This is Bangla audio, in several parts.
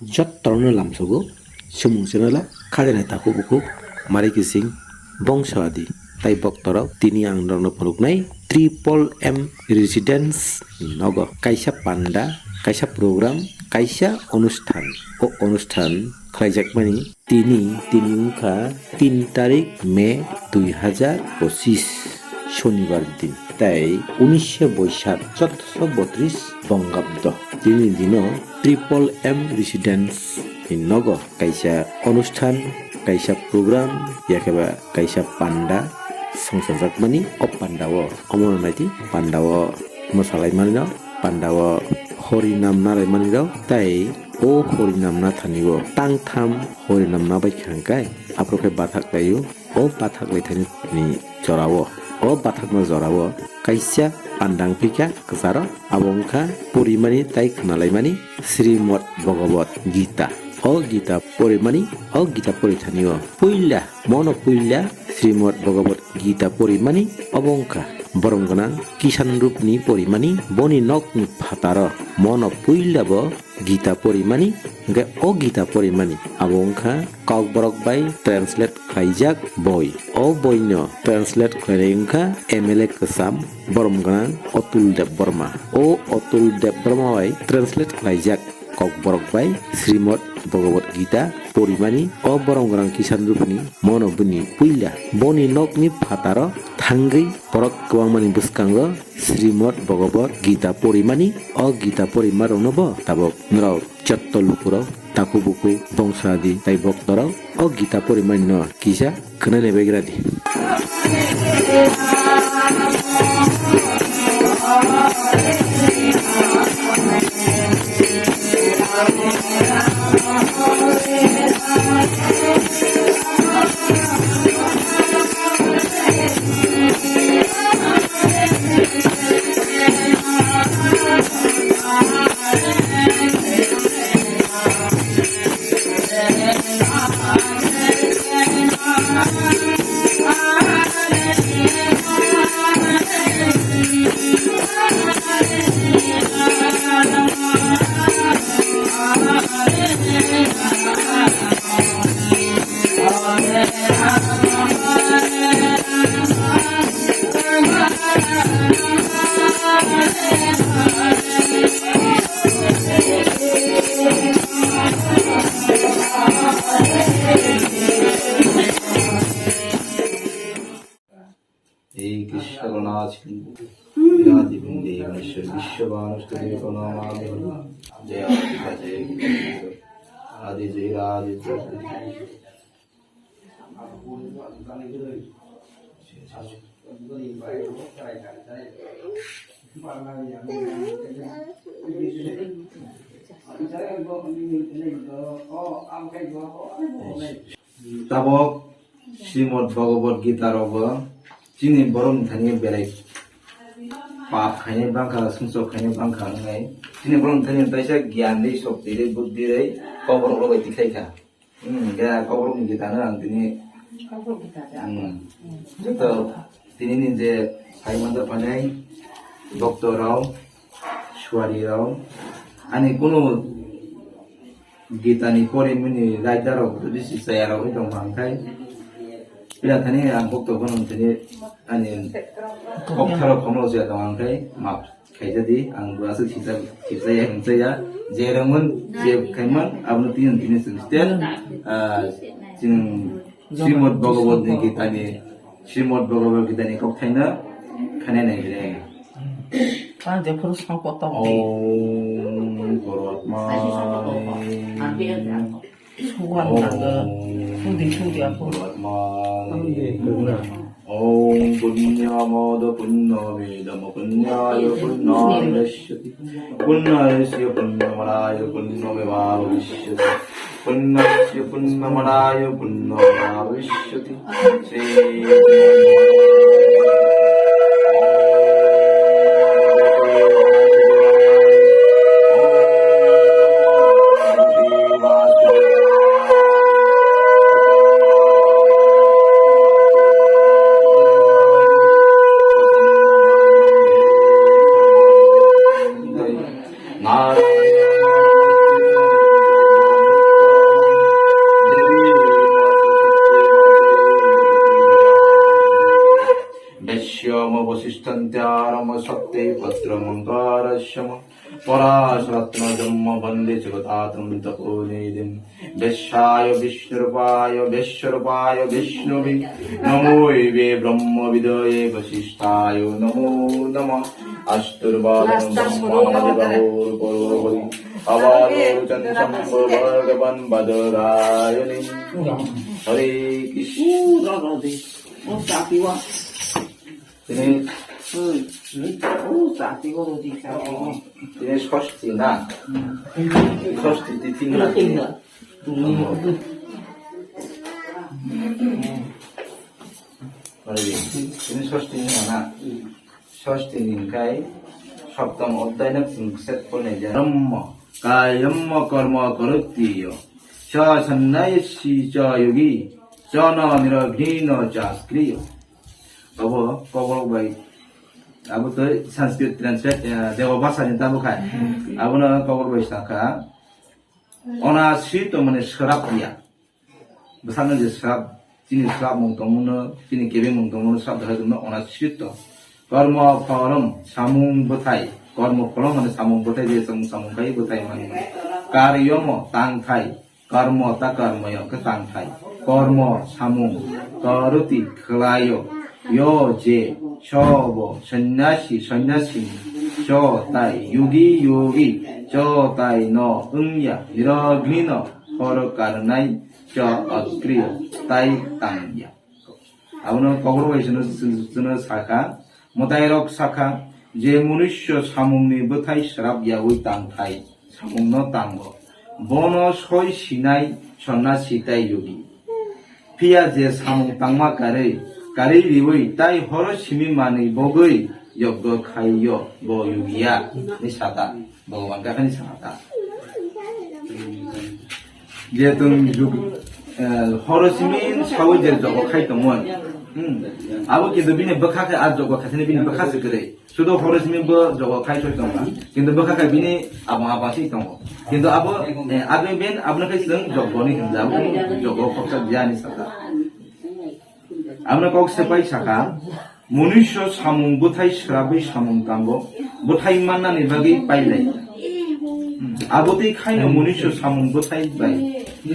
jottorno lamsogo sumungsena khajane taku buku mari kising bongsoadi tai boktorok tini ang rongno phunuknai triple m residence nogo kaisa panda kaisa program kaisa অনুষ্ঠান ও অনুষ্ঠান খাইজাকমানি তিনি তিনি উনখা তিন তারিখ মে দুই হাজার পঁচিশ শনিবার দিন। তাই উনিশশো বৈশাখ চোদ্দশো বত্রিশ বঙ্গাব্দ। তিনি দিন ট্রিপল এম রেসিডেন্স নগর। কাইসা অনুষ্ঠান, কাইসা প্রোগ্রাম ইয়াকেবা কাইসা পান্ডা সংসারজাকমানি অ পান্ডাও অমর নাইটি পান্ডাও মশালাইমানি ন পান্ডাও হরিনাম নারায়মানি রাও তাই ও হরিনাম না থানিব তাং থাম হরিনাম না বাই খাঙ্কায় আপ্রকে বাথাক লাইও ও বাথাক লাইথানি জরাও o batakna jorao kaisa pandangpika kjaro abongkha porimani tai khwnalaimani Srimad Bhagavad Gita o Gita porimani o Gita porithanio puila mono puila Srimad Bhagavad Gita porimani abongkha বরঙ্গনা কিষান রূপনি পরিমাণী বনি নগ্নি ফাতার মন পুইলাব গীতা পরিমাণী গে অ গীতা পরিমাণি আবংখা কক বরক বাই ট্রান্সলেট খাইজাক বই অ বইন ট্রান্সলেট খাইরেংখা এম এল এ কসাম বরমগনা অতুল দেব বর্মা ও অতুল দেব বর্মা বাই ট্রান্সলেট খাইজাক translate বরক ভগবত গীতা, পরিমাণি অবরংগরাং কিষান রূপনি মনবুনি পুইলা, বনি নকনি ফাতার থাঙ্গै বরক গোয়াংমানি বুসকাঙ্গ শ্রীমদ ভগবত গীতা পরিমাণি অ গীতা পরিমা রনব তাবক নরাও চত্ত লুকুরাও তাকু বুকু বংশ আদি তাই বক্তরাও অ গীতা পরিমাণি ন কিসা খনে নেবেগ্রাদি এই তাবক শ্রীমদ ভগবত গীতার অব চিনি বরম ধানি বেলাই পাপ খাইনি বাঙ্কা সংসব খাইনি বাঙ্কা নাই। চিনি বরম ধানি তাইসা জ্ঞান দেই শক্তি দেই বুদ্ধি দেই কবর বড় দিখাইখা কবর গীতানা তিনি তো তিনি নিজে সাইমন্ত পানাই ভক্ত রাও সুয়ারি রাও আনি কোনো গীতানি পরে মিনি রাইদারও যদি সিসায়ারাও হইতো মাংখাই বিরাতানি ভক্ত কোন তিনি আনি ভক্তরা কমল জিয়া দং মাপ খাইতে দিই আঙ্গুর আছে ছিসা ছিসাইয়া হিংসাইয়া যে রঙন যে খাইমান আপনার তিন তিনি সুস্তেন শ্রীমদ ভগবত গীতানি শ্রীমদ ভগবত গীতানি কব খাইনা খানে নাই রে 아, 내 그릇 갖고 왔다. 오, 그렇마. 소관다가 소디 소디 아프로. 그렇마. 그러구나. ॐ पुण्यामादपुन्ना वेदमपुण्याय पुन्नाश्यति पुण्यस्य पुण्यमणाय पुण्यमेवावशिष्यति पुण्यस्य पुण्यमणाय पुण्यमाविष्यति श्री পরাশরত্নজন্ম বন্দে জগতাতম তপোনিধিম বেশ্যায় বিষ্ণুরূপায় বিশ্বরূপায় বিষ্ণুবে নমো বে ব্রহ্মবিদয়ে বশিষ্ঠায় নমো নমঃ আস্তুর্বাদম ব্রহ্মাদিবাহুর্পরি অবালোচন সম্ভগবান বদরায়ণী হরে কৃষ্ণ 우라라데. 어, 짜비와. তিনি 어, 짜비거로디, 짜비고. তিনি ষষ্ঠী না ষষ্ঠী তিথি না 이렇게 응. তিনি ষষ্ঠী না ষষ্ঠী দিনকাই সপ্তম অধ্যায় না সেট করে যে ব্রহ্ম কায়ম্ম কর্ম করতীয় চ সন্ন্যাসী চ যোগী চ ন নিরঘ্ন চ স্ক্রিয় তব কবর বাই। আবু তো সংস্কৃত ট্রান্সলেট দেব ভাষা নিতে আবু খায় আবু না কবর বাই শাখা অনাশ্রিত মানে সরাব দিয়া। বেসানো যে সরাব তিনি সরাব মুক্তমুন তিনি কেবে মুক্তমুন সরাব ধরে জন্য অনাশ্রিত। কর্ম ফলম সামুং বথাই। কর্ম ফলম মানে সামুং বথাই যে সামুং খাই বথাই মানে কার্যম তাং থাই কর্ম তা কর্ময় তাং থাই কর্ম সামুং করতি খেলায়। য় যে সব সন্ন্যাসী সন্ন্যাসী চ তাই যোগী যোগী চ তাই ন 응야 নিরগ্নিন হর কারণাই চ অক্রিয় তাই তাংয়া হয়েছিল শাখা মোতাইরক শাখা যে মনুষ্য সামুংনি বথাই সারাবিয়া ওই তাং থাই সামুং তাঙ্গ বন সই সিনাই সন্ন্যাসী তাই যোগী ফিয়া যে সামুং তাংমা কারে কারে রিওই তাই হর সিমি মানে বগৈ, যজ্ঞ খাইয় ব যোগিয়া নি সাতা ভগবান কাখানি সাতা যেহেতু যুগ হর সিমিন সাউ যে যজ্ঞ খাইতমন হুম। আবো কিন্তু বিনে বখাকে আর যজ্ঞ খাইতে বিনে বখাসে করে শুধু হর সিমিন ব যজ্ঞ খাই সইতম কিন্তু বখাকে বিনে আবো আবাসি তম কিন্তু আবো আবে বেন আপনাকে সিলং যজ্ঞ নি হিন্দা, যজ্ঞ খরচা জ্ঞানি সাতা আমরা কক সেপাই শাখা। মনুষ্য সামুং বোথাই সেরাबै সামুং তাঙ্গ বোথাই মান্নানি বাগै পাইলাই আগতেই খাইনো মনুষ্য সামুং বোথাই বাই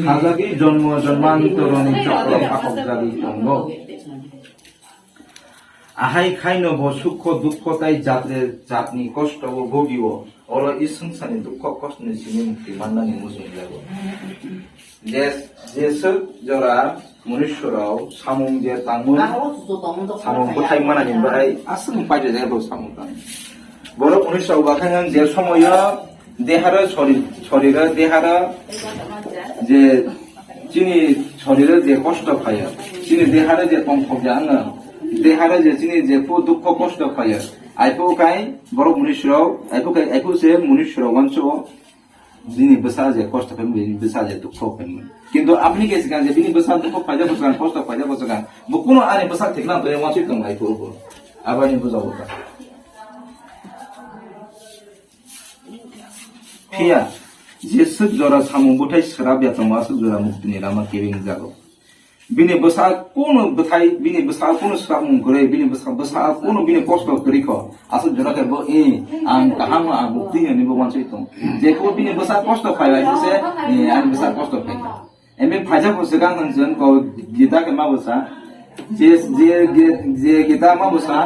হাজাগি জন্ম জন্মান্তরনি চক্র পাকক জাগি তঙ্গ আহাই খাইনো ব সুখ দুঃখ তাই জাতরে জাতনি কষ্ট ব ভোগিব। অর ই সংসারনি দুঃখ কষ্টনি সিনি মুক্তি মান্নানি মুসুম যাব যে যে সব জরা মনুষ্যরাও সামুং যে তাঙ্গন সামুং কোথায় মানানি বাই আসং পাইতে যায় বো সামুং তাং বড় মনুষ্য বাখান যে সময় দেহার শরীর শরীর দেহার যে চিনি শরীরে যে কষ্ট পায় চিনি দেহারে যে কমফক জানো দেহারে যে চিনি যে দুঃখ কষ্ট পায় আইপো কাই বড় মনুষ্যরাও আইপো কাই আইপো সে মনুষ্যরাও অংশ যিনি বেসা যে কষ্ট পাইবেন বিনি বেসা যে দুঃখ পাইবেন কিন্তু আপনি কে শিখান যে যিনি বেসা দুঃখ পাইজা বসগান কষ্ট পাইজা বসগান বুকুনো আরে বেসা ঠিকনা তো এমন চিত নাই করব আবার নি বুঝাবো তা ফিয়া যে সুদ জরা সামু বুঠাই সারাবিয়া তো মাসু জরা মুক্তি নি রামা কেবিং জাগো বিনি বেসা কোন বুঠাই বিনি বেসা কোন সামু করে, বিনি বেসা বেসা কোন, বিনি কষ্ট করি খ। আসু জরা কে বো এ। আং কাহাম আ মুক্তি নি বো মানসই তো যে কো বিনি বেসা কষ্ট পাই বাই সে এ আং বেসা কষ্ট পাই এমে ফাজা কো সেগাং হনজন কো গীতা কে মা বেসা। যে যে যে গীতা মা বেসা,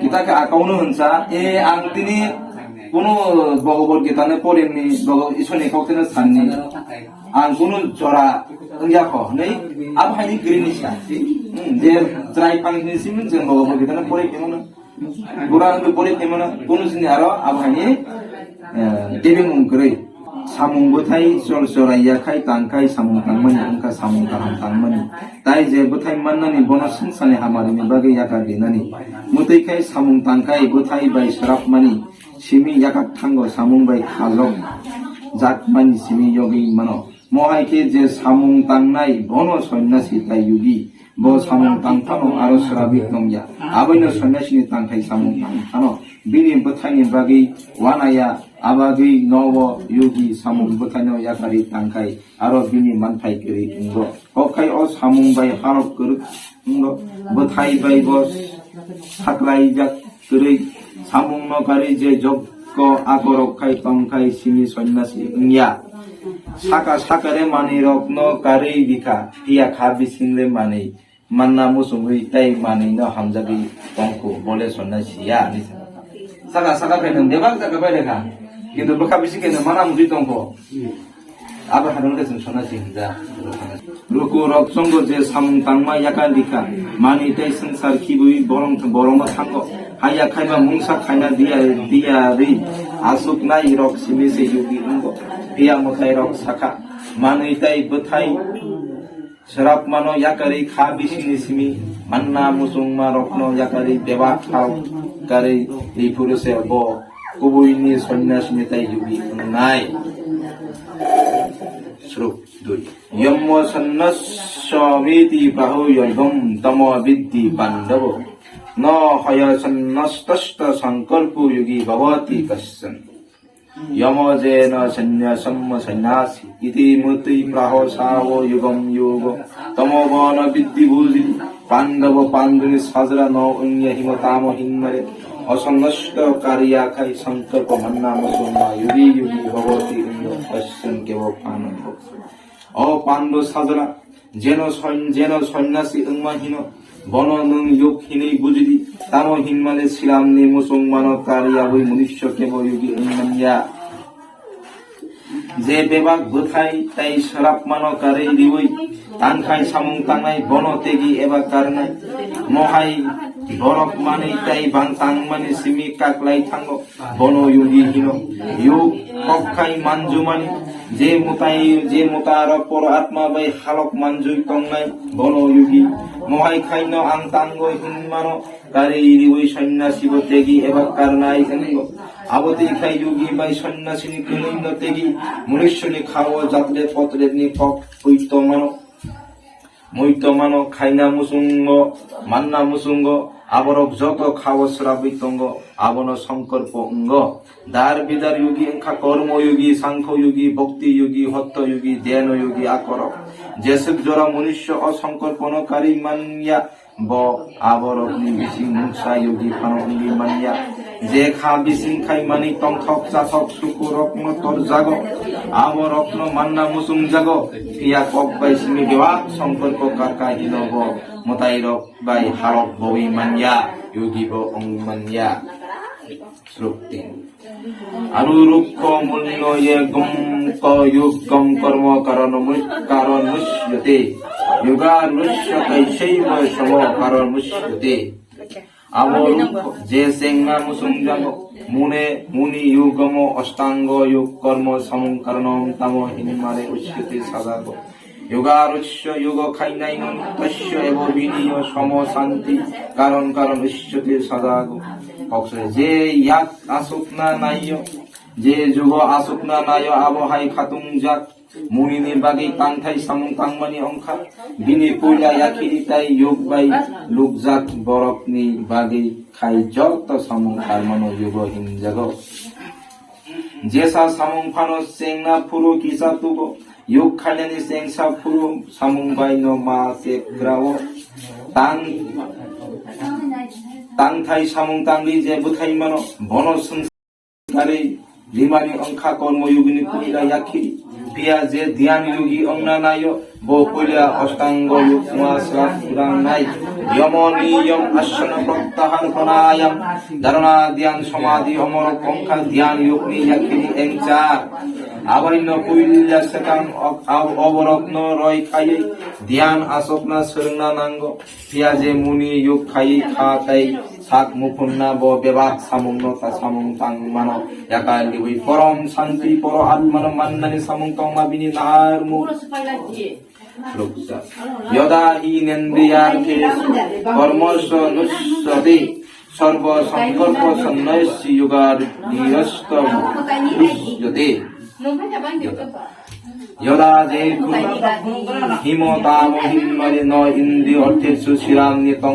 গীতা কে আকাউনো হনসা। এ আং তিনি কোনো ভগবত গীতানে পড়েননি ঈশ্বরনি কাউকে সাননি আং কোনো জরা yako nei ab haini green isha যে dry pang ni simin jeng bawa mo kita na pore kemana gurang ke pore kemana kono sini aro ab haini debe mungkre samung bothai sor soraya khai tang khai samung tang mani angka samung tang tang mani tai je bothai manna ni bono singsane hamari ni bagi yaka dinani mutai khai samung tang khai bothai bai sarap mani simi yaka thango samung bai khalok jat mani simi yogi mano মহাইকে যে সামুং তাং নাই, বন সন্ন্যাসী তাই যুগী। ব সামুং তাং থানো, আরও শ্রাবিক দমজা আবৈন সন্ন্যাসী তাংখাই সামুং তাং থানো। বিনি বথাইনি বাগি, ওয়ানায়া আবাদি নব, যুগী, সামুং বথাইন ইয়াকারি তাংখাই আরও বিনি মানথাই করি ইন্দ্র অখাই অ সামুং বাই হারক করুক ইন্দ্র বথাই বাই বস থাকলাই যাক করি সামুং নকারি যে যোগ কো আগরক খাই তংখাই সিমি সন্ন্যাসী ইয়া সাকা সাকারে মানি রত্ন কারে বিখা ইয়া খা বিসিনলে মানে মান্না মুসুম হই তাই মানে ন হামজাগি তংকু বলে সন্ন্যাসী ইয়া সাকা সাকা ফেন দেবাক জাকা বাই রেখা কিন্তু বখা বিসি কেন মানা মুজি তংকু আবার হারুন গেছেন সন্ন্যাসী হিজা রুকু রৎসঙ্গ যে সামুং তাংমা ইয়াকা লিখা মানি তাই সংসার কি বই বরং বরং থাকো হাইয়া খাইবা মুংসা খাইনা দিয়া দিয়া রি আসুক নাই রক সিমিসে ইউগি অঙ্গ পিয়া মতাই রক শাখা মানি তাই বথাই mano yakari kha bisini simi. Manna musung ma rokno yakari dewa khau kari li puruse bo. Kubuini সন্ন্যাস মেতাই যুগি নাই শ্লোক দুই যম্ম সন্ন্যাসমিতি বাহু যম তম বিদ্ধি পাণ্ডব ন হয়সন্নষ্ট সংকল্প যোগী ভবতি কশন যমজেন সন্ন্যাসম সন্ন্যাসী ইতি মূর্তি প্রাহ সাহ যুগম যোগ। তমবন বিদ্যিভূজি পাণ্ডব পাণ্ডুনি সজরা ন অন্য হিমতাম হিমরে অসন্নষ্ট কারিয়াখাই সংকল্প মন্নাম সোমা যোগী যোগী ভবতি কশন কেব পানন্দ অ পাণ্ড সাজরা যেন যেন সন্ন্যাসী অঙ্গহীন 마হীন বন নং যোগ হীনেই বুঝিদি তাম হিনমালে শ্রীরাম নে মুসলমান কারিয়া বই মনুষ্য কেব যোগী 응মানিয়া যে বেবাক বোথাই তাই সরাপ মানো কারে দিবই তানখাই সামুং তাংনাই বন তেগি এবা কারনাই মহাই বরক মানে তাই বাং তাং মানে সিমি কাকলাই থাঙ্গ। বন যোগী হীন। যোগ কক্ষাই মানজু মানে। যে মোতাই যে মোতার পর আত্মা বাই হালক মানজুই তংনাই বন যোগী মহাই খাইন্য আং তাঙ্গ হিনমানো কারে ইরিবই সন্ন্যাসী তেগি কার নাই থাঙ্গ আবতি খাই যোগী বাই সন্ন্যাসিনী কুলিন্দ তেগি মনুষ্যনি খাও জাতলে পত্রে নি পক পৈত মানো। মৈত মানো, খাইনা মুসুঙ্গ মান্না মুসুঙ্গ আবরক যত খাও শ্রাবিতঙ্গ, আবন সংকল্প অঙ্গ। দার বিদার যোগী এখা কর্মযোগী সাংখ্য যোগী, ভক্তি যোগী হত্য যোগী, ধ্যান যোগী আকর যেসব জরা মনুষ্য অসংকল্পনকারী মানিয়া, ব, আবরক নিবিসি মুসা যোগী ফানঙ্গী মানিয়া। যে খা বিসিং খাই মানি তংথক চাথক সুকু রত্ন তর জাগ। আব রত্ন মান্না মুসুম জাগ। ইয়া কক বাই সিমি দেওয়া সংকল্প কাকা হিনব মতাই রক বাই হারক বই মানিয়া যোগী ব অং মানিয়া। শ্লোক তিন অনুরুক্ষ মূল্য ইয়ে গম ক যুগ গম কর্ম কারণ কারণ মুষ্যতে। কারণ যোগ সমং কারণম তাম হিমারে উচ্যতে যোগারস্য যোগ খাইনাই তস্য এব বিনিয় সম শান্তি কারণ কারণ ঈশ্বতে সদা যে ইয়াত আসুক না নাইয়, যে যোগ আসুক না নাই আবহাই খাতুং যাক, মুনি বাগে কান্থাই সামুং কাংমানি অংখা বিনি পৈলা ইয়াখিরি তাই যোগ বাই লোকজাত বরফ নি বাগে খাই জল তো সামুং কারমানো যোগ হিম জাগ জেসা সামুং ফানো সেংনা ফুরু কিসা তুগো 욕하려니 생사푸름 사문가이 노마 세브라오 땅땅 타이 사문 땅 리제 부타이 마노 모노 승가리 리마니 엉카 골모 유기니 꾸이라 야키 비아제 디안 유기 엉나나요 보 পুরি라 অষ্টাঙ্গ পুরাং নাই। যম নিয়ম আসন প্রত্যাহার প্রাণায়াম। ধারণা ধ্যান সমাধি অমর কঙ্কা ধ্যান যোগ নি ইয়াকিনি এংচার আবৈন্য কুইল্লা সেকাং অবরত্ন রয় খাই ধ্যান আসপনা সরনা নাঙ্গ। পিয়াজে মুনি যোগ খাই খা তাই। সাত মুখুন্না ব বেবাক সামুং তা সামুং তাং মান। ইয়াকা লিবই পরম শান্তি পর আত্মান মান্নানি সামুং তং মাবিনি নার মু। শ্লোকটা। যদা হীনেন্দ্রিয়ার্থে কর্মস্ব নুষ্যতে সর্ব সংকল্প সন্ন্যাসী যোগার ধীরস্ত দৃশ্যতে যদা যে হিমতাম হিমরে ন ইন্দ্রিয় শিরান্নি তং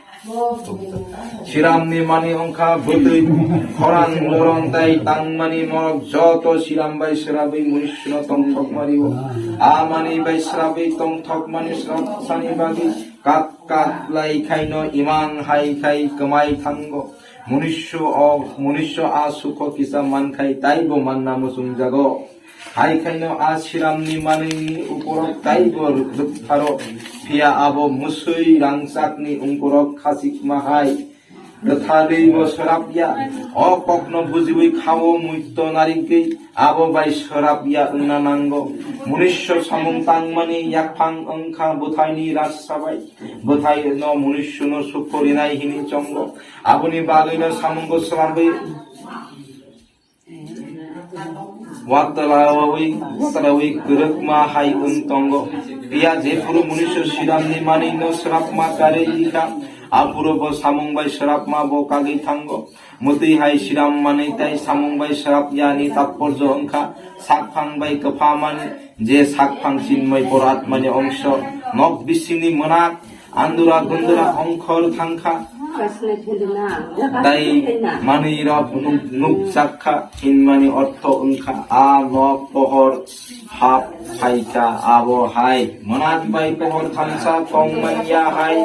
শ্রীরামনি মানি অংখা ভূতই খরান মোরং তাই তাং মানি মরক, যত শ্রীরাম বাই শ্রাবই মনুষ্য তং ঠক মারিব আ মানি বাই শ্রাবই তং ঠক মানি শ্রাব সানি বাগি। কাক কাক লাই খাইন ইমাং হাই খাই কমাই থাঙ্গ মনুষ্য অ মনুষ্য আ সুখ কিসা মান খাই তাই গো মান নাম সুং জাগ। হাই খাইন আ শ্রীরামনি মানি উপর তাই গো রুদ্ধার। ফিয়া আবো মুসুই রাংসাকনি উঙ্কুরক খাসিক মাহাই। যথাদৈব সরাপিয়া অকগ্ন বুঝিবই খাও মুক্ত নারীকে আবো বাই সরাপিয়া উন্নানাঙ্গ মনুষ্য সমং তাং মানে ইয়াকফাং অংখা বোথাইনি রাজসাবাই বোথাই ন মনুষ্য ন সুখ রিনাই হিনি চঙ্গ আবনি বাগৈন সামঙ্গ সরাবে ওয়াক্তালাওয়াই সারাওই গরকমা হাই উন্তঙ্গ যে পুরো মনুষ্য শিরামনি মানি ন শ্রাপমা কারে ইকা আপুরব সামংবাই শ্রাপমা ব কাগি থাঙ্গ। মতি হাই শিরাম মানে তাই সামংবাই সরাপ ইয়ানি তাৎপর্য অংখা সাকফাং বাই কফা মানে যে সাকফাং চিন্ময় পরাত মানে অংশ। নব বিসিনি মনাক আন্দুরা গন্দুরা অংখর থাংখা তাই মানে রব নুক সাক্ষা হিন মানে অর্থ উনখা আ ন পহর হাপ হাইকা আব হাই মনাত বাই পহর থানসা কং মানিয়া হাই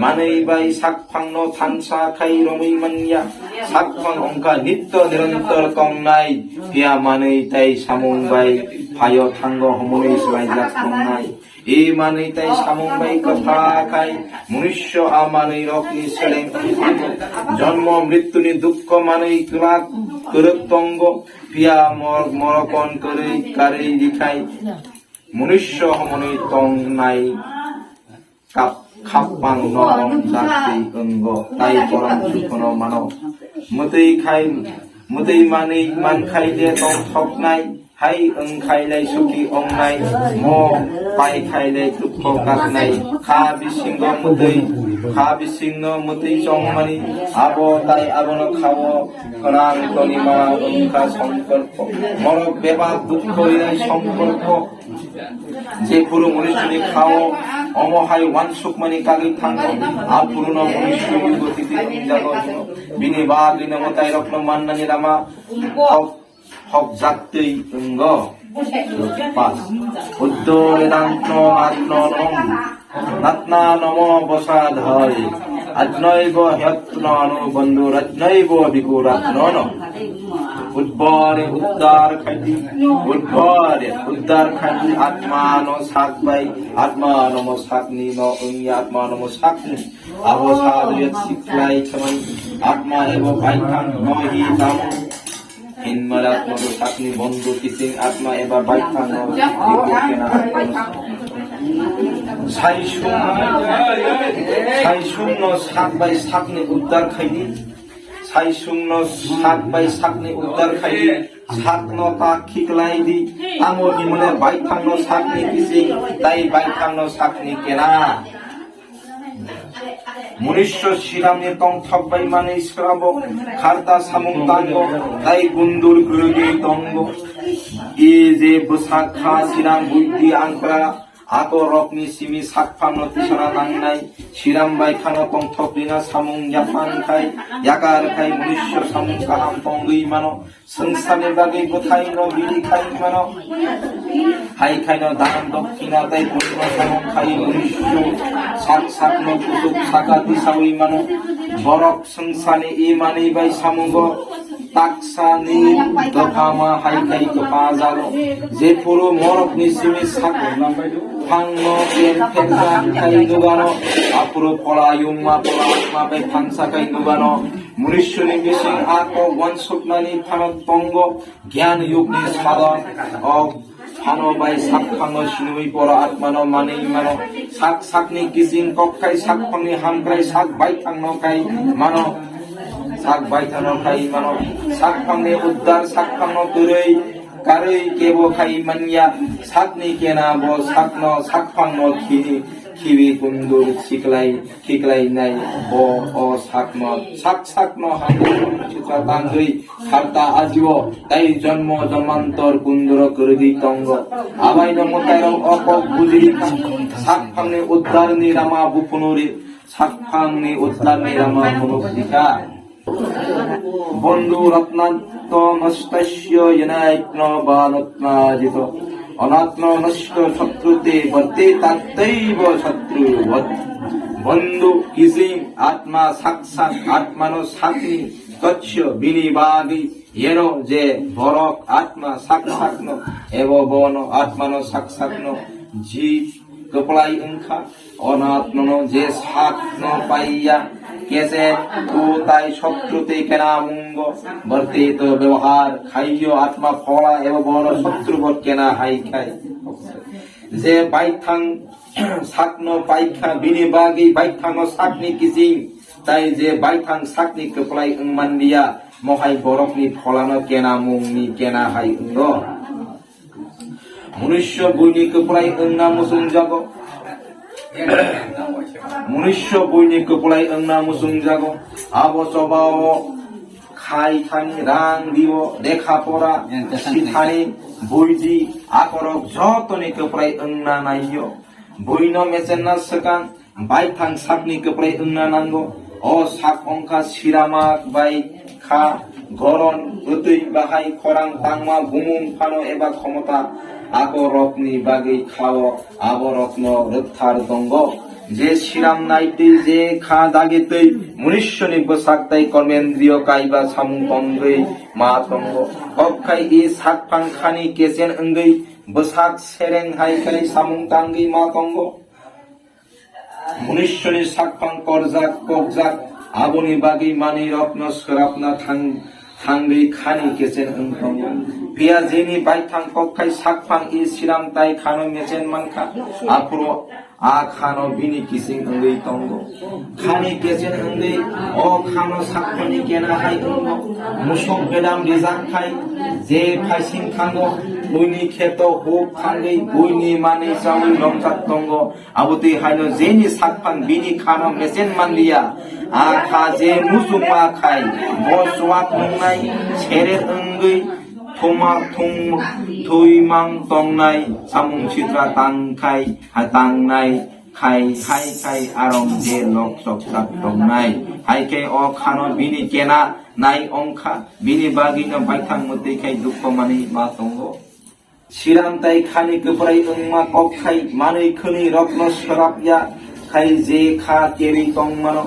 মানে বাই সাকফাং ন থানসা খাই রমি মানিয়া সাকফাং অংকা নিত্য নিরন্তর কং নাই হিয়া মানে তাই সামং বাই ভায় থাঙ্গ হমনি সবাই জাত কং নাই এই মানে তাই সামং বাই কথা খাই। মনুষ্য আ মানে রকনি জন্ম মৃত্যু নি দুঃখ মানে ক্লাক করতঙ্গ পিয়া মর মরকন করে কারে লিখাই। মনুষ্য হমনি তং নাই। কাপ খাপ্পাং নরম জাতি অঙ্গ। তাই পরম সুখন মানব। মতেই খাই মতেই মানে মান খাই যে তং ঠক নাই। হাই ওং খাইলাই সুখী অং নাই ম পাই খাইলাই দুঃখ কাক নাই খা বিসিংহ মতেই খা বিসিংহ মতেই চংমানি আব তাই আবন খাব কণাং কনিমা অংখা সংকল্প মর বেবা দুঃখ ইলাই সংকল্প যে পুরো মনুষ্যনি খাও অমহাই ওয়ান সুকমানি কাগি থাঙ্গ আপূর্ণ মনুষ্য গতিতে জগৎ বিনি বা বিনমতাই রত্ন মান্নানি রামা হক হক জাত্যই অঙ্গ পাঁচ উদ্দোরেদান্ত আত্ম রত্না নম বসাদ হয়। আজ্নৈব হ্যত্ন বন্ধু রত্নৈব বিকুরাত্ন উদ্বরে উদ্ধার খাইতি উদ্বরে উদ্ধার খাইতি আত্মান সাকবাই আত্মা নম সাকনি ন অঙ্গি আত্মা নম সাকনি আব সাদরিয়ত শিক্ষাই আত্মা এব বাইখান নহি হিনমারাত্মক সাকনি বন্ধু কিসিং আত্মা এবা বাইখান ন সাই শূন্য সাত বাই সাকনি উদ্ধার খাইতি সাই শূন্য সাত বাই উদ্ধার খাইতি সাকন তা খিকলাই দি। আমো হিমনে বাইথান্ন সাকনি কিসি তাই বাইথান্ন সাকনি কেনা। মনুষ্য শিরামে তং থব্বাই মানে শ্রাব খারতা সামুক তাঙ্গ তাই গুন্দুর গুরুগে তঙ্গ এ যে বসাখা শিরাম বুদ্ধি আঙ্করা আত রকনি সিমি সাকফান তিসনা নাংনাই শিরাম বাই খানো তং থপলিনা সামুং ইয়াফান খাই ইয়াকার খাই মনুষ্য সামুং কাহাম পঙ্গই মানো সংসারের বাগে কোথায় ন বিড়ি খাই মানো। হাই খাই ন দান দক্ষিণা তাই পূর্ণ সামং খাই মনুষ্য সাক সাক ন কুতুক সাকা দিশাউই মানো। বরক সংসানে ই মানি বাই তাকসানি দফামা হাই খাই তো পাজালো যে পুরো মরক পেন ফেনসা খাই নুগানো আপুরো পলায়ুম্মা পলাত্মা বাই ফাংসা খাই নুগানো মনুষ্যনি বিশিং আক ওয়ানসুকনানি ফানত পঙ্গ জ্ঞান যুগনি সাধন অ ফানো বাই সাক ফানো সিনুই পর আত্মানো মানে মানো সাক সাকনি কিসিং কক্ষাই সাক ফাংনি হামক্রাই সাক বাই থাংনো কাই মানো sak baithano khai mano sak phangne uddar, sak phangno turei karei kebo khai manya sakni kena bo sakno sak phangno khini khibi kundur siklai khiklai nai bo o sakno sak sakno chitra tangri harta ajiwo তাই জন্ম জন্মান্তর কুন্দর করদি তঙ্গ আবাই নমতায় অপক বুঝি সাক ফাংনি উদ্ধার নি রামা বুপুনুরি সাক ফাংনি উদ্ধার নি রামা মনোধিকা বন্ধু রত্নাত্ম নষ্টস্য জনায়ত্ন বা অনাত্ম নষ্ট শত্রুতে বর্তে তাত্তৈব শত্রু বন্ধু কিসিং আত্মা সাক্ষাৎ আত্মানো সাক্ষী তৎস বিনিবাগি এনো যে বরক আত্মা সাক্ষাৎন এব বন আত্মানো সাক্ষাৎন জীব কপলাই অংখা অনাত্মনো যে সাক্ষন পাইয়া কেসে তু তাই শত্রুতে কেনা মুঙ্গ বর্তিত ব্যবহার খাইয় আত্মা ফলা এবং বন শত্রুবর কেনা হাই খাই। যে বাইথাং সাকন পাইখা বিনিবাগি বাইথাং সাকনি কিসিং, তাই যে বাইথাং সাকনি কপলাই উংমান দিয়া, মহাই বরফনি ফলানো কেনা মুংনি কেনা হাই উঙ্গ। মনুষ্য বৈনি কপলাই উংনা মুসুং জাগ মনুষ্য বৈনি কপলাই উংনা মুসুং জাগ। আব সবাও খাই থানি, রাং দিব, দেখা পড়া সিথানি বৈদি আকরক, যতনি কপলাই উংনা নাইয় বৈন মেসেন না সকাং বাইথাং সাকনি কপলাই উংনা নাঙ্গো ও সাক অংখা সিরামাক বাই খা গরন গতৈ বাহাই খরাং, তাংমা বুমুং ফানো, এবা ক্ষমতা আগরকনি বাগৈ খাও, আবরত্ন রক্ষার দঙ্গ। যে শিরাম নাইতে, যে খা দাগেতৈ, মনুষ্য নিবসাক তাই কর্মেন্দ্রিয় কাইবা সামু তন্দ্রৈ মা তঙ্গ কবখাই ই সাক ফাং খানি কেসেন অঙ্গৈ, বসাক সেরেং হাই খাই সামুং তাঙ্গি মা তঙ্গ মনুষ্যনি সাকফাং করজাক কবজাক আবনি বাগি মানি রত্ন সরাপনা থাং থাঙ্গি খানি কেসেন অংথং পিয়া জেনি বাইথাং কক্ষাই সাকফাং ই সিরাম তাই খানো মেচেন মানখা। আফুরো আ খানো বিনি কিসিং অঙ্গই তঙ্গ। খানি কেসেন অঙ্গই ও খানো সাকফনি কেনা হাই অঙ্গ মুসক বেদাম রিজাক খাই, যে খাইসিং খাঙ্গ বইনি খেত হোক খাঙ্গই বইনি মানে চাউল লঙ্কাত তঙ্গ। আবতি হাইনো জেনি সাকফাং বিনি খানো মেচেন মানলিয়া আ খা যে মুসুমা খাই বসওয়াত নংনাই ছেড়ে অঙ্গই থমা থং থইমাং তংনাই সামুং সিত্রা তাংখাই হা তাংনাই খাই খাই খাই আরং যে লক সক সাক তংনাই হাইকে অ খানো বিনি কেনা নাই অংখা বিনি বাগিনো বাইথাং মধ্যে খাই দুঃখ মানি মা তঙ্গ সিরাম তাই খানি কপরাই অংমা কক খাই মাनै খনি রত্ন সরাপিয়া খাই যে খা কেরি তং মানো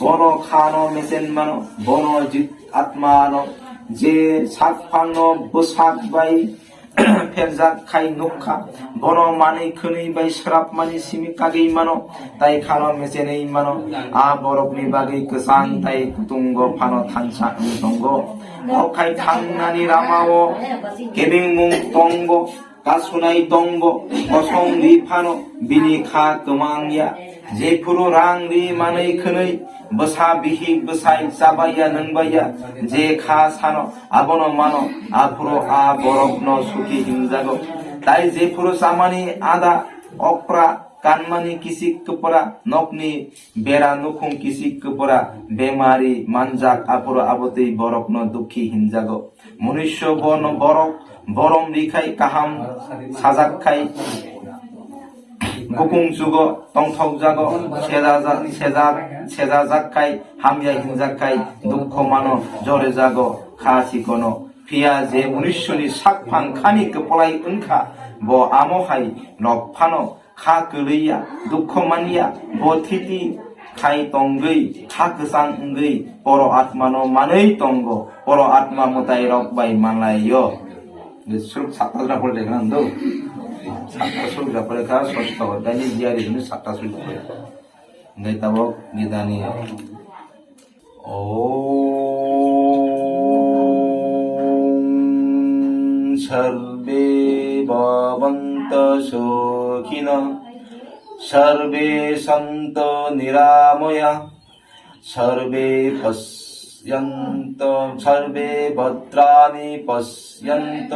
বন খানো মেসেন মানো বন জিত আত্মানো যে সাত পাঙ্গ বসাত বাই ফেরজাত খাই নুখা বন মানে খুনি বাই শরাব মানে সিমি কাগেই মানো, তাই খানো মেচে নেই মানো। আ বরফনি বাগে কসান, তাই কুতুঙ্গ ফানো থানসা কুতুঙ্গ অখাই থাংনানি রামাও, কেবিং মুং তঙ্গ কাসুনাই তঙ্গ অসং রি ফানো, বিনি খা কমাংয়া যে ফুরু রাং রি মানে খুনি বসা বিহি বসাই চাবাইয়া নংবাইয়া যে খা সানো, আবন মানো, আফুরো আ বরফন সুখী হিমজাগ। তাই যে ফুরো সামানি আদা, অপ্রা, কানমানি কিসিক কপরা নকনি বেড়া নুখুং কিসিক কপরা, বেমারি, মানজাক আপুর আবতেই বরক ন দুঃখী হিনজাগ মনুষ্য বন বরক, বরম রিখাই কাহাম, সাজাক খাই গুকুং যুগ তংথক জাগ সেজা জাক্কাই হামিয়া হিনজাক্কাই দুঃখ মানো জরে জাগ খা চিকন ফিয়া যে মনুষ্যনি সাকফাং খানি কপলাই উনখা, ব আমহাই নক ফানো খা গলैया দুঃখ মানিয়া ব থিতি খাই তঙ্গৈ খা গোসাং অঙ্গৈ পর আত্মানো মাनै তঙ্গ, পর আত্মা মতাই রক বাই মানলাইয় সুরুক সাতটা করে দেখলাম তো? सातशो व्यापारिका स्वस्त वर्गाने जी आर एजने सातशो व्यापारी गैताबाग निदानी ओम सर्वे भवन्त सुखिनः सर्वे सन्तो निरामया सर्वे पश्य पश्यन्तो सर्वे भद्राणि पश्यन्त।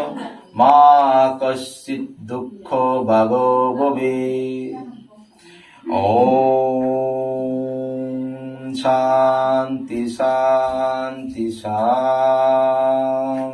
मा कश्चित् दुःख भगो भवे। ॐ शान्ति शान्ति शान्ति।